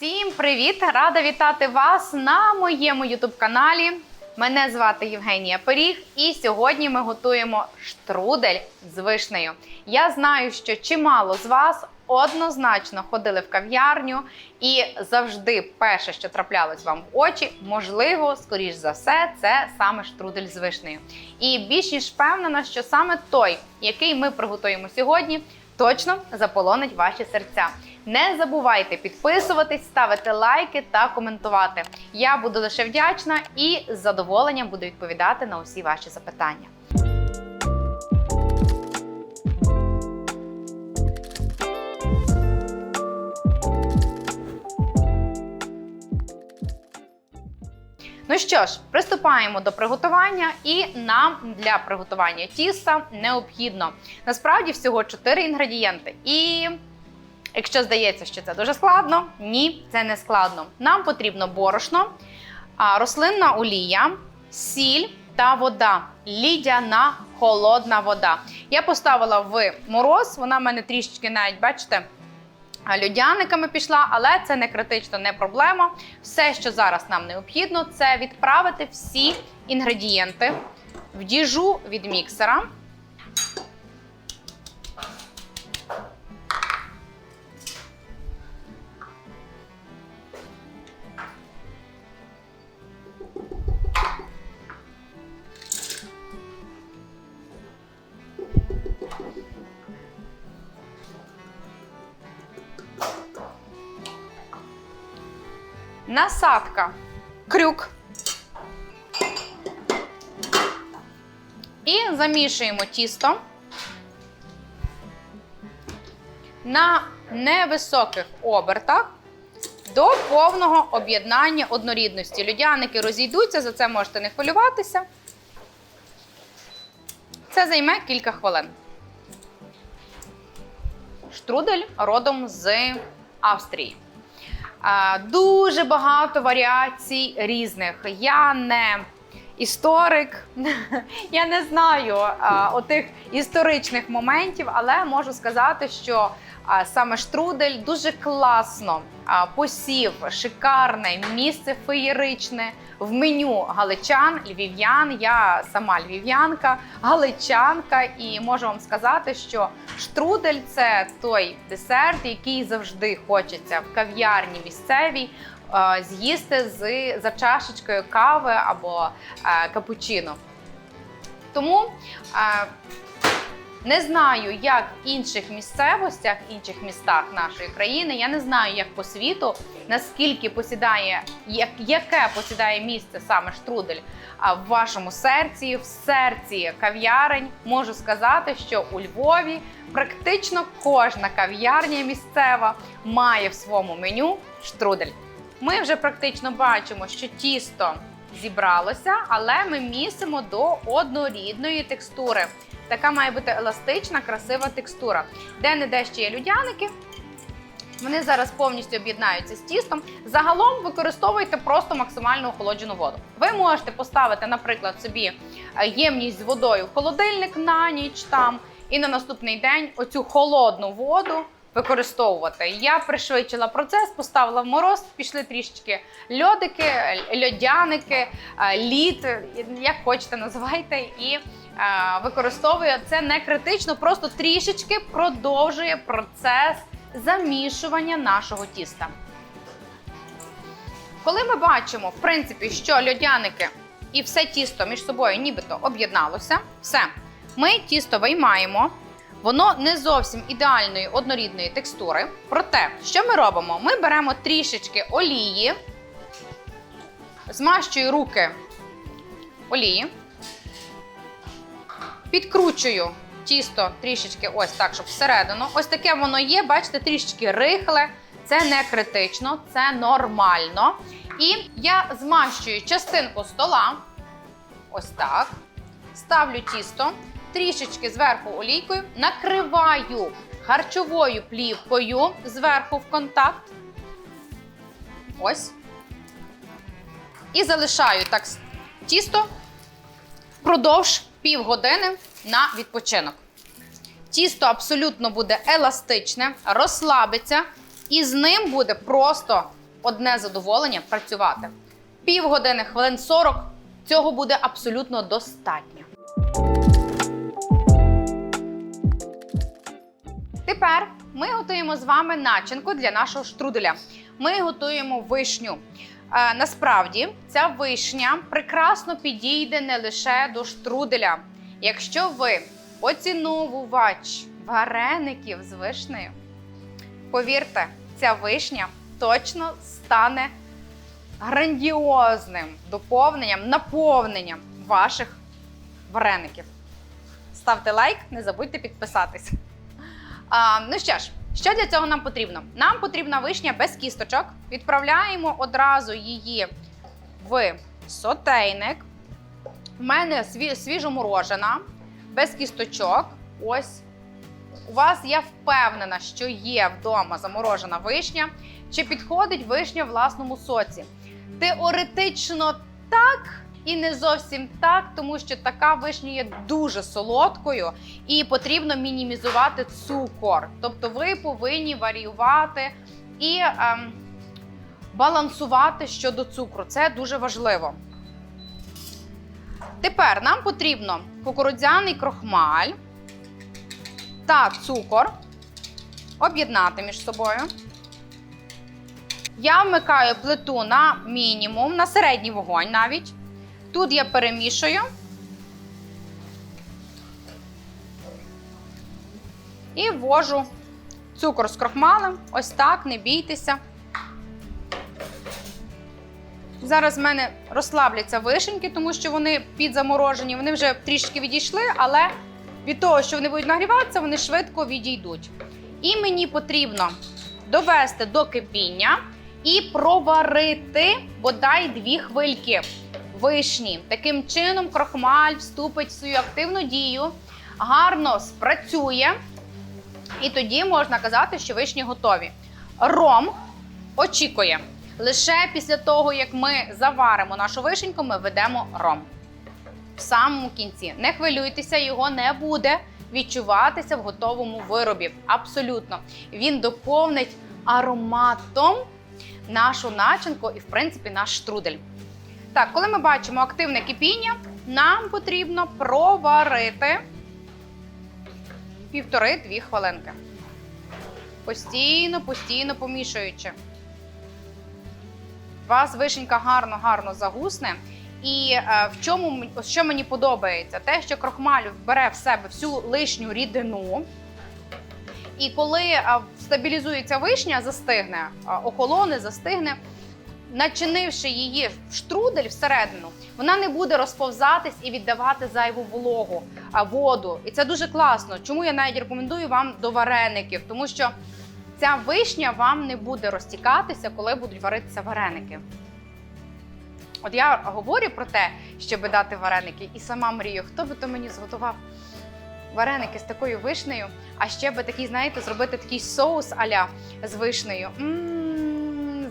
Всім привіт! Рада вітати вас на моєму ютуб-каналі. Мене звати Євгенія Пиріг, і сьогодні ми готуємо штрудель з вишнею. Я знаю, що чимало з вас однозначно ходили в кав'ярню, і завжди перше, що траплялось вам в очі, можливо, скоріш за все, це саме штрудель з вишнею. І більш ніж впевнена, що саме той, який ми приготуємо сьогодні, точно заполонить ваші серця. Не забувайте підписуватись, ставити лайки та коментувати. Я буду лише вдячна і з задоволенням буду відповідати на усі ваші запитання. Ну що ж, приступаємо до приготування, і нам для приготування тіста необхідно насправді всього 4 інгредієнти. І якщо здається, що це дуже складно, ні, це не складно. Нам потрібно борошно, рослинна олія, сіль та вода. Лідяна холодна вода. Я поставила в мороз, вона в мене трішечки навіть, бачите, льодяниками пішла, але це не критично, не проблема. Все, що зараз нам необхідно, це відправити всі інгредієнти в діжу від міксера. Насадка, крюк. І замішуємо тісто на невисоких обертах до повного об'єднання однорідності. Людяники розійдуться, за це можете не хвилюватися. Це займе кілька хвилин. Штрудель родом з Австрії. Дуже багато варіацій різних. Я не історик, я не знаю отих історичних моментів, але можу сказати, що саме штрудель дуже класно посів, шикарне місце феєричне в меню галичан, львів'ян. Я сама львів'янка, галичанка, і можу вам сказати, що штрудель це той десерт, який завжди хочеться в кав'ярні місцевій е, з'їсти з за чашечкою кави або е, капучино. Тому е, не знаю, як в інших місцевостях, інших містах нашої країни. Я не знаю, як по світу, наскільки посідає, як, яке посідає місце саме штрудель а, в вашому серці, в серці кав'ярень. Можу сказати, що у Львові практично кожна кав'ярня місцева має в своєму меню штрудель. Ми вже практично бачимо, що тісто зібралося, але ми місимо до однорідної текстури. Така має бути еластична, красива текстура. Де не де ще є людяники. Вони зараз повністю об'єднаються з тістом. Загалом використовуйте просто максимально охолоджену воду. Ви можете поставити, наприклад, собі е, ємність з водою в холодильник на ніч там, і на наступний день оцю холодну воду використовувати. Я пришвидшила процес, поставила в мороз, пішли трішечки льодики, льодяники, е, лід, як хочете, називайте, і е, використовую це не критично, просто трішечки продовжує процес замішування нашого тіста. Коли ми бачимо, в принципі, що льодяники і все тісто між собою нібито об'єдналося, все, ми тісто виймаємо. Воно не зовсім ідеальної однорідної текстури. Проте, що ми робимо? Ми беремо трішечки олії, змащую руки олії, підкручую тісто трішечки ось так, щоб всередину. Ось таке воно є, бачите, трішечки рихле. Це не критично, це нормально. І я змащую частинку стола. Ось так. Ставлю тісто, трішечки зверху олійкою, накриваю харчовою плівкою зверху в контакт. Ось. І залишаю так тісто впродовж півгодини на відпочинок. Тісто абсолютно буде еластичне, розслабиться, і з ним буде просто одне задоволення працювати. Півгодини, хвилин 40 цього буде абсолютно достатньо. Тепер ми готуємо з вами начинку для нашого штруделя. Ми готуємо вишню. Е, насправді ця вишня прекрасно підійде не лише до штруделя. Якщо ви поціновувач вареників з вишнею, повірте, ця вишня точно стане грандіозним доповненням, наповненням ваших вареників. Ставте лайк, не забудьте підписатись. А, ну що ж, що для цього нам потрібно? Нам потрібна вишня без кісточок. Відправляємо одразу її в сотейник. У мене сві- свіжоморожена, без кісточок. Ось. У вас я впевнена, що є вдома заморожена вишня. Чи підходить вишня власному соці? Теоретично так і не зовсім так, тому що така вишня є дуже солодкою і потрібно мінімізувати цукор. Тобто ви повинні варіювати і ем, балансувати щодо цукру. Це дуже важливо. Тепер нам потрібно кукурудзяний крохмаль та цукор об'єднати між собою. Я вмикаю плиту на мінімум, на середній вогонь навіть. Тут я перемішую. І ввожу цукор з крохмалем. Ось так, не бійтеся. Зараз в мене розслабляться вишеньки, тому що вони підзаморожені. Вони вже трішки відійшли, але від того, що вони будуть нагріватися, вони швидко відійдуть. І мені потрібно довести до кипіння і проварити бодай дві хвильки вишні. Таким чином, крохмаль вступить в свою активну дію, гарно спрацює, і тоді можна казати, що вишні готові. Ром очікує. Лише після того, як ми заваримо нашу вишеньку, ми ведемо ром. В самому кінці. Не хвилюйтеся, його не буде відчуватися в готовому виробі. Абсолютно. Він доповнить ароматом нашу начинку і, в принципі, наш штрудель. Так, коли ми бачимо активне кипіння, нам потрібно проварити півтори-дві хвилинки. Постійно, постійно помішуючи. Вас вишенька гарно-гарно загусне. І е, в чому що мені подобається? Те, що крохмаль бере в себе всю лишню рідину. І коли е, стабілізується вишня, застигне, е, охолоне, застигне, начинивши її в штрудель всередину, вона не буде розповзатись і віддавати зайву вологу, воду. І це дуже класно. Чому я навіть рекомендую вам до вареників? Тому що ця вишня вам не буде розтікатися, коли будуть варитися вареники. От я говорю про те, щоб дати вареники, і сама мрію, хто би то мені зготував вареники з такою вишнею, а ще би такий, знаєте, зробити такий соус аля з вишнею. М,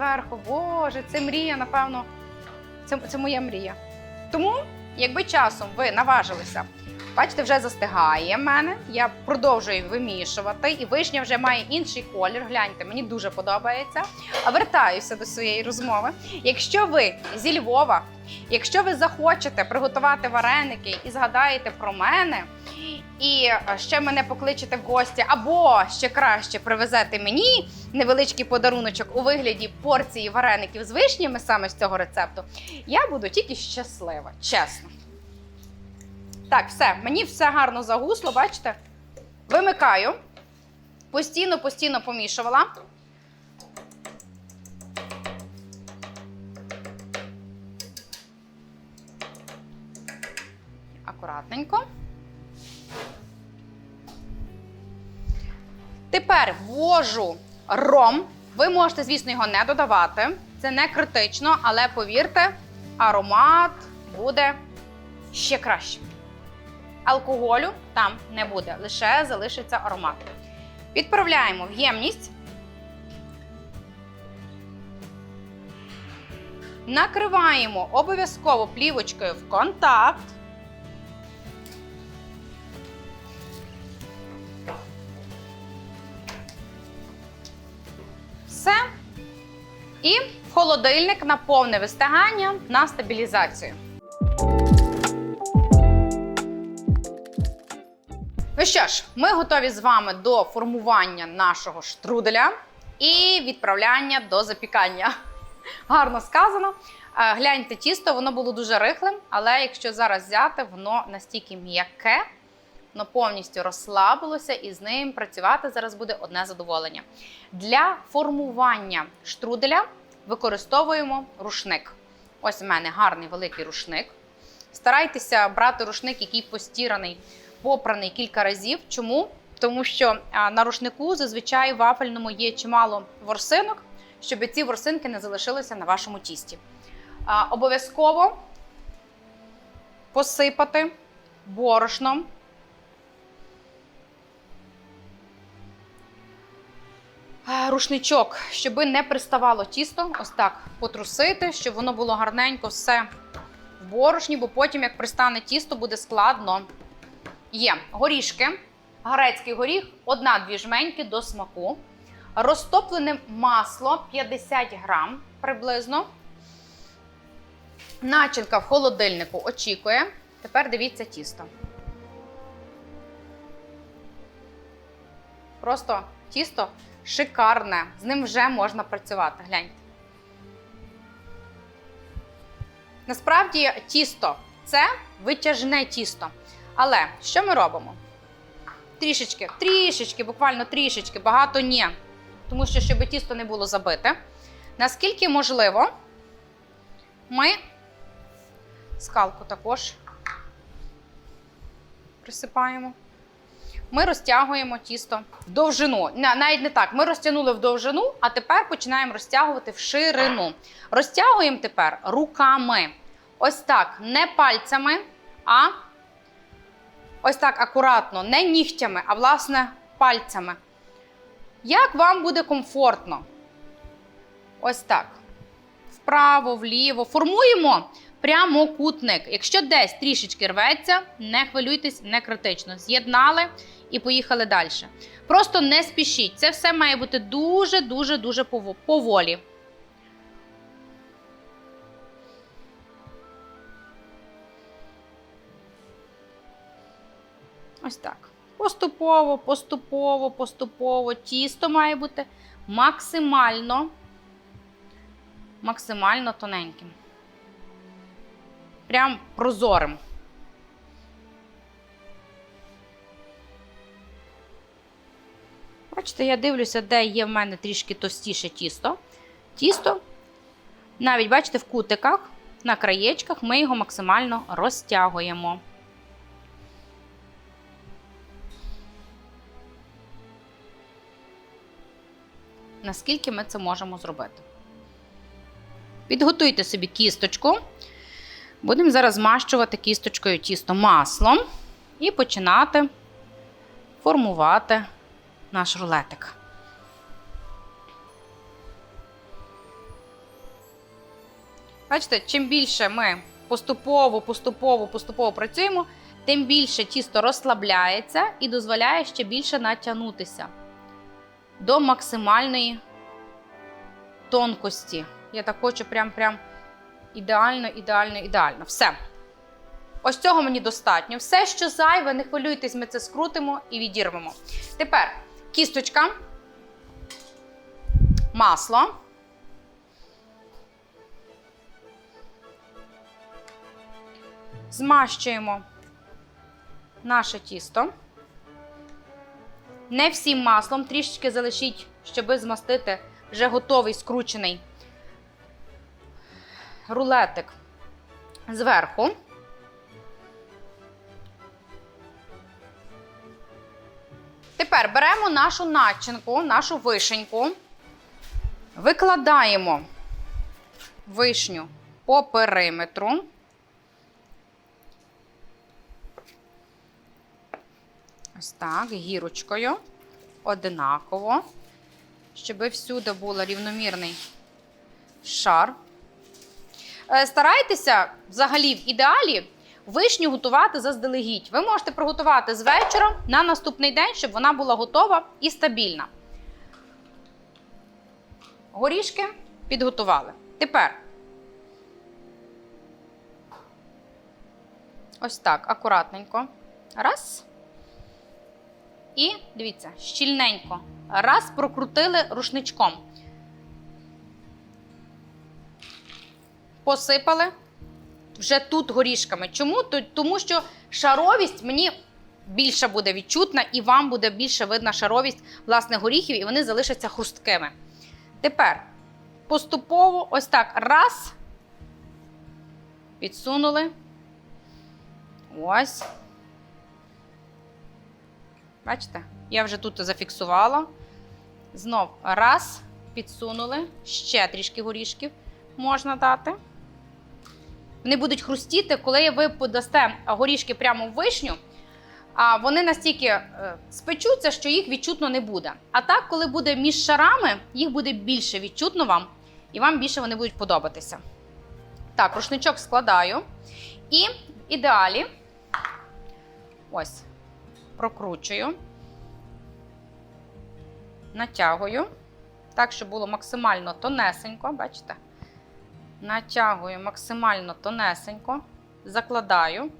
Зверху, боже, це мрія, напевно. Це, це моя мрія. Тому, якби часом ви наважилися, бачите, вже застигає мене. Я продовжую вимішувати, і вишня вже має інший колір. Гляньте, мені дуже подобається. А вертаюся до своєї розмови. Якщо ви зі Львова, якщо ви захочете приготувати вареники і згадаєте про мене, і е, ще мене покличете в гості, або ще краще привезете мені невеличкий подаруночок у вигляді порції вареників з вишнями саме з цього рецепту, я буду тільки щаслива, чесно. Так, все, мені все гарно загусло, бачите? Вимикаю. Постійно, постійно помішувала. Акуратненько. Тепер ввожу ром. Ви можете, звісно, його не додавати. Це не критично, але повірте, аромат буде ще краще. Алкоголю там не буде, лише залишиться аромат. Відправляємо в ємність. Накриваємо обов'язково плівочкою в контакт. І холодильник на повне вистигання на стабілізацію. Ну що ж, ми готові з вами до формування нашого штруделя і відправляння до запікання. Гарно сказано. Е, Гляньте, тісто, воно було дуже рихлим, але якщо зараз взяти, воно настільки м'яке, воно повністю розслабилося, і з ним працювати зараз буде одне задоволення. Для формування штруделя використовуємо рушник. Ось у мене гарний великий рушник. Старайтеся брати рушник, який постіраний, попраний кілька разів. Чому? Тому що на рушнику зазвичай вафельному є чимало ворсинок, щоб ці ворсинки не залишилися на вашому тісті. Обов'язково посипати борошном. Рушничок, щоб не приставало тісто, ось так потрусити, щоб воно було гарненько все в борошні, бо потім, як пристане тісто, буде складно. Є горішки, грецький горіх, одна-дві жменьки до смаку. Розтоплене масло 50 грам приблизно. Начинка в холодильнику очікує. Тепер дивіться тісто. Просто тісто шикарне. З ним вже можна працювати. Гляньте. Насправді тісто це витяжне тісто. Але що ми робимо? Трішечки, трішечки, буквально трішечки, багато ні. Тому що, щоб тісто не було забите. Наскільки можливо, ми скалку також присипаємо. Ми розтягуємо тісто в довжину. Навіть не так. Ми розтягнули в довжину, а тепер починаємо розтягувати в ширину. Розтягуємо тепер руками. Ось так, не пальцями, а ось так акуратно, не нігтями, а власне пальцями. Як вам буде комфортно? Ось так. Вправо, вліво. Формуємо прямокутник. Якщо десь трішечки рветься, не хвилюйтесь, не критично. З'єднали і поїхали далі. Просто не спішіть. Це все має бути дуже-дуже дуже поволі. Ось так. Поступово, поступово, поступово. Тісто має бути максимально, максимально тоненьким. Прям прозорим. Бачите, я дивлюся, де є в мене трішки товстіше тісто. Тісто, навіть, бачите, в кутиках, на краєчках ми його максимально розтягуємо. Наскільки ми це можемо зробити? Підготуйте собі кісточку. Будемо зараз змащувати кісточкою тісто маслом і починати формувати наш рулетик. Бачите, чим більше ми поступово, поступово, поступово працюємо, тим більше тісто розслабляється і дозволяє ще більше натягнутися до максимальної тонкості. Я так хочу прям-прям ідеально, ідеально, ідеально. Все. Ось цього мені достатньо. Все, що зайве, не хвилюйтесь, ми це скрутимо і відірвемо. Тепер кісточка, масло. Змащуємо наше тісто. Не всім маслом, трішечки залишіть, щоб змастити вже готовий скручений рулетик зверху. Тепер беремо нашу начинку, нашу вишеньку, викладаємо вишню по периметру. Ось так, гірочкою, одинаково, щоб всюди був рівномірний шар. Е, Старайтеся взагалі в ідеалі вишню готувати заздалегідь. Ви можете приготувати з вечора на наступний день, щоб вона була готова і стабільна. Горішки підготували. Тепер ось так, акуратненько. Раз. І дивіться, щільненько. Раз, прокрутили рушничком. Посипали вже тут горішками. Чому? Тому що шаровість мені більше буде відчутна, і вам буде більше видна шаровість власне горіхів, і вони залишаться хрусткими. Тепер поступово ось так. Раз. Підсунули. Ось. Бачите? Я вже тут зафіксувала. Знов раз, підсунули. Ще трішки горішків можна дати. Вони будуть хрустіти, коли ви подасте горішки прямо в вишню. А вони настільки е, спечуться, що їх відчутно не буде. А так, коли буде між шарами, їх буде більше відчутно вам, і вам більше вони будуть подобатися. Так, рушничок складаю. І в ідеалі ось прокручую, натягую, так, щоб було максимально тонесенько, бачите? Натягую максимально тонесенько, закладаю.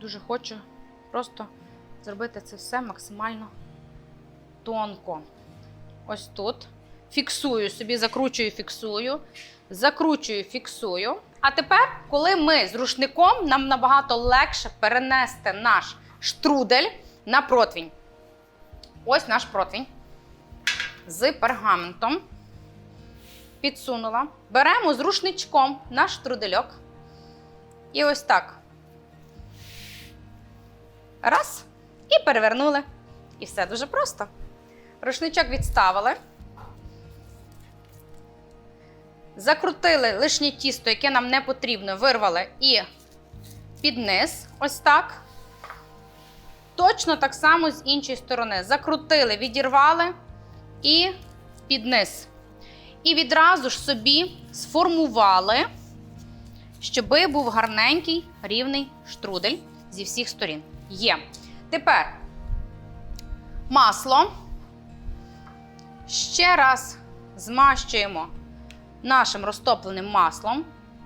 Дуже хочу просто зробити це все максимально тонко. Ось тут. Фіксую собі, закручую, фіксую, закручую, фіксую. А тепер, коли ми з рушником, нам набагато легше перенести наш штрудель на противень. Ось наш противень з пергаментом. Підсунула. Беремо з рушничком наш трудельок. І ось так. Раз. І перевернули. І все дуже просто. Рушничок відставили. Закрутили лишнє тісто, яке нам не потрібно, вирвали і під низ. Ось так. Точно так само з іншої сторони. Закрутили, відірвали і під низ. І відразу ж собі сформували, щоби був гарненький рівний штрудель зі всіх сторін. Є. Тепер масло. Ще раз змащуємо нашим розтопленим маслом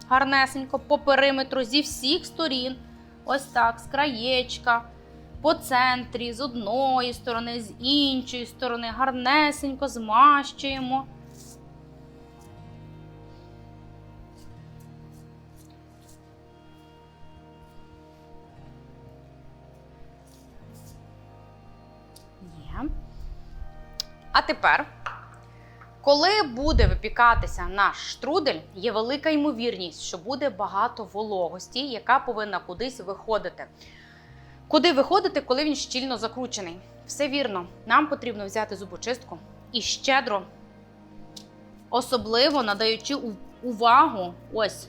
гарнесенько по периметру зі всіх сторін. Ось так, з краєчка, по центрі, з одної сторони, з іншої сторони. Гарнесенько змащуємо. Є. А тепер, коли буде випікатися наш штрудель, є велика ймовірність, що буде багато вологості, яка повинна кудись виходити. Куди виходити, коли він щільно закручений? Все вірно, нам потрібно взяти зубочистку і щедро, особливо надаючи увагу ось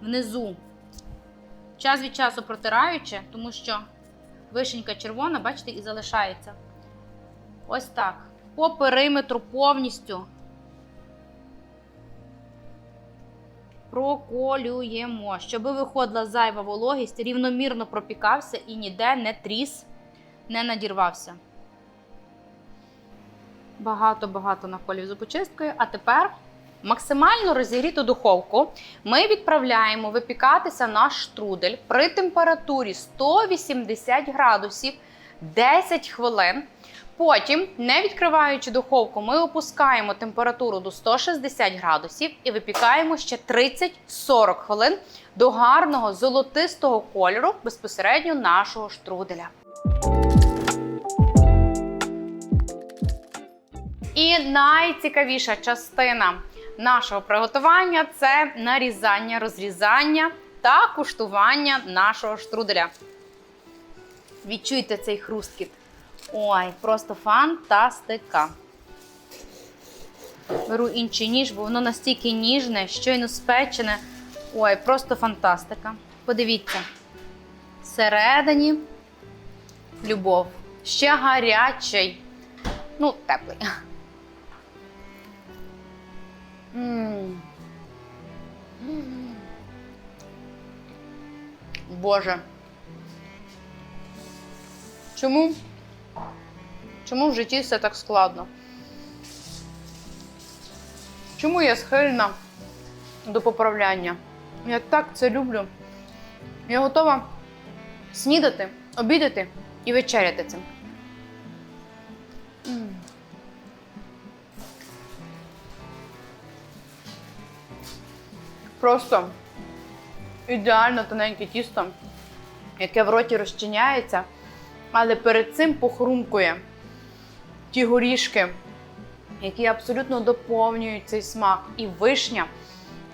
внизу, час від часу протираючи, тому що вишенька червона, бачите, і залишається. Ось так. По периметру повністю проколюємо, щоб виходила зайва вологість, рівномірно пропікався і ніде не тріс, не надірвався. Багато-багато наколів зубочисткою. А тепер максимально розігріту духовку ми відправляємо випікатися наш штрудель при температурі 180 градусів 10 хвилин. Потім, не відкриваючи духовку, ми опускаємо температуру до 160 градусів і випікаємо ще 30-40 хвилин до гарного золотистого кольору безпосередньо нашого штруделя. І найцікавіша частина нашого приготування це нарізання, розрізання та куштування нашого штруделя. Відчуйте цей хрусткіт. Ой, просто фантастика. Беру інший ніж, бо воно настільки ніжне, щойно спечене. Ой, просто фантастика. Подивіться. Всередині любов. Ще гарячий. Ну, теплий. М. М. Боже. Чому? Чому в житті все так складно? Чому я схильна до поправляння? Я так це люблю. Я готова снідати, обідати і вечеряти цим. Просто ідеально тоненьке тісто, яке в роті розчиняється, але перед цим похрумкує ті горішки, які абсолютно доповнюють цей смак. І вишня,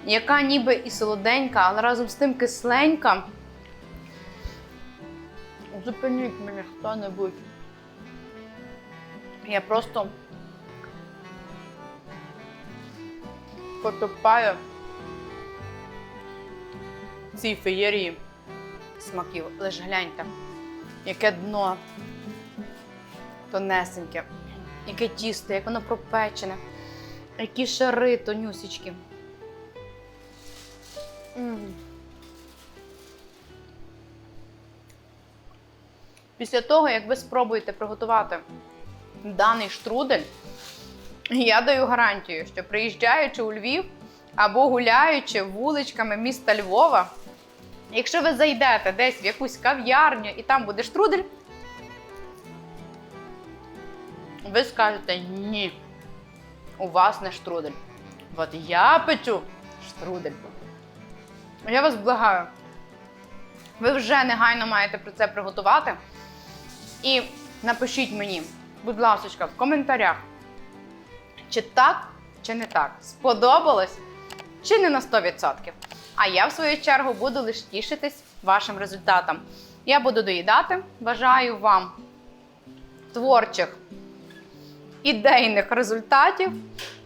яка ніби і солоденька, але разом з тим кисленька. Зупиніть мене хто-небудь. Я просто потопаю цій феєрії смаків. Лиш гляньте, яке дно тонесеньке, яке тісто, як воно пропечене, які шари тонюсічки. Після того, як ви спробуєте приготувати даний штрудель, я даю гарантію, що приїжджаючи у Львів або гуляючи вуличками міста Львова, якщо ви зайдете десь в якусь кав'ярню і там буде штрудель, ви скажете ні, у вас не штрудель. От я печу штрудель. Я вас благаю. Ви вже негайно маєте про це приготувати. І напишіть мені, будь ласка, в коментарях, чи так, чи не так. Сподобалось, чи не на 100%. А я, в свою чергу, буду лише тішитись вашим результатом. Я буду доїдати. Бажаю вам творчих, ідейних результатів.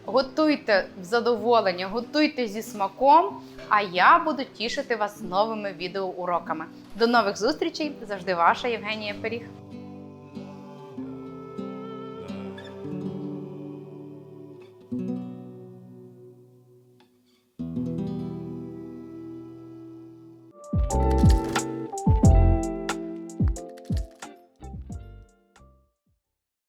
Готуйте в задоволення, готуйте зі смаком. А я буду тішити вас новими відеоуроками. До нових зустрічей! Завжди ваша Євгенія Пиріг.